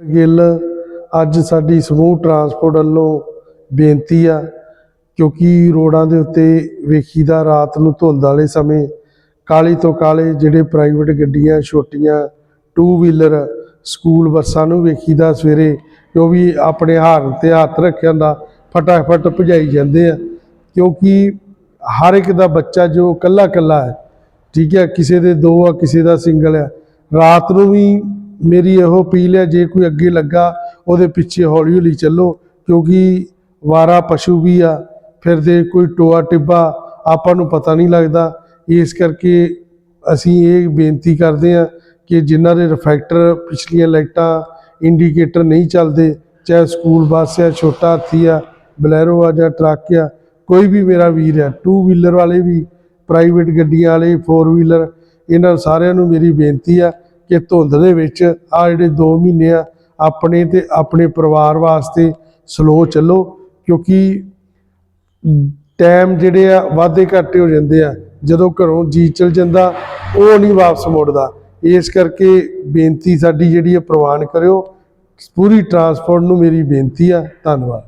ਗਿੱਲ, ਅੱਜ ਸਾਡੀ ਸਮੂਹ ਟਰਾਂਸਪੋਰਟ ਵੱਲੋਂ ਬੇਨਤੀ ਆ, ਕਿਉਂਕਿ ਰੋਡਾਂ ਦੇ ਉੱਤੇ ਵੇਖੀਦਾ ਰਾਤ ਨੂੰ ਧੁੰਦ ਵਾਲੇ ਸਮੇਂ ਕਾਲੀ ਤੋਂ ਕਾਲੇ ਜਿਹੜੇ ਪ੍ਰਾਈਵੇਟ ਗੱਡੀਆਂ, ਛੋਟੀਆਂ ਟੂ ਵੀਲਰ ਸਕੂਲ ਬੱਸਾਂ ਨੂੰ ਵੇਖੀਦਾ ਸਵੇਰੇ ਜੋ ਵੀ ਆਪਣੇ ਹਾਰਨ ਤੇ ਹੱਥ ਰੱਖਿਆ ਹੁੰਦਾ, ਫਟਾਫਟ ਭਜਾਈ ਜਾਂਦੇ ਆ, ਕਿਉਂਕਿ ਹਰ ਇੱਕ ਦਾ ਬੱਚਾ ਜੋ ਕੱਲਾ ਕੱਲਾ ਹੈ, ਠੀਕ ਹੈ, ਕਿਸੇ ਦੇ ਦੋ ਆ, ਕਿਸੇ ਦਾ ਸਿੰਗਲ ਆ, ਰਾਤ ਨੂੰ ਵੀ ਮੇਰੀ ਇਹੋ ਅਪੀਲ ਹੈ, ਜੇ ਕੋਈ ਅੱਗੇ ਲੱਗਾ, ਉਹਦੇ ਪਿੱਛੇ ਹੌਲੀ ਹੌਲੀ ਚੱਲੋ, ਕਿਉਂਕਿ ਵਾਰਾ ਪਸ਼ੂ ਵੀ ਆ, ਫਿਰ ਦੇ ਕੋਈ ਟੋਆ ਟਿੱਬਾ ਆਪਾਂ ਨੂੰ ਪਤਾ ਨਹੀਂ ਲੱਗਦਾ। ਇਸ ਕਰਕੇ ਅਸੀਂ ਇਹ ਬੇਨਤੀ ਕਰਦੇ ਹਾਂ ਕਿ ਜਿਨ੍ਹਾਂ ਦੇ ਰਿਫੈਕਟਰ ਪਿਛਲੀਆਂ ਲਾਈਟਾਂ ਇੰਡੀਕੇਟਰ ਨਹੀਂ ਚੱਲਦੇ, ਚਾਹੇ ਸਕੂਲ ਬੱਸ ਆ, ਛੋਟਾ ਹਾਥੀ ਆ, ਬਲੈਰੋ ਆ ਜਾਂ ਟਰੱਕ ਆ, ਕੋਈ ਵੀ ਮੇਰਾ ਵੀਰ ਆ ਟੂ ਵੀਲਰ ਵਾਲੇ ਵੀ ਪ੍ਰਾਈਵੇਟ ਗੱਡੀਆਂ ਵਾਲੇ ਫੋਰ ਵੀਲਰ ਇਹਨਾਂ ਸਾਰਿਆਂ ਨੂੰ ਮੇਰੀ ਬੇਨਤੀ ਆ ਕਿ ਧੁੰਦ ਦੇ ਵਿੱਚ ਆ ਜਿਹੜੇ 2 ਮਹੀਨੇ ਆ, ਆਪਣੇ ਤੇ ਆਪਣੇ ਪਰਿਵਾਰ ਵਾਸਤੇ ਸਲੋ ਚੱਲੋ, ਕਿਉਂਕਿ ਟਾਈਮ ਜਿਹੜੇ ਆ ਵਾਧੇ ਘਾਟੇ ਹੋ ਜਾਂਦੇ ਆ। ਜਦੋਂ ਘਰੋਂ ਜੀ ਚਲ ਜਾਂਦਾ, ਉਹ ਨਹੀਂ ਵਾਪਸ ਮੁੜਦਾ। ਇਸ ਕਰਕੇ ਬੇਨਤੀ ਸਾਡੀ ਜਿਹੜੀ ਆ, ਪ੍ਰਵਾਨ ਕਰਿਓ। ਪੂਰੀ ਟਰਾਂਸਪੋਰਟ ਨੂੰ ਮੇਰੀ ਬੇਨਤੀ ਆ। ਧੰਨਵਾਦ।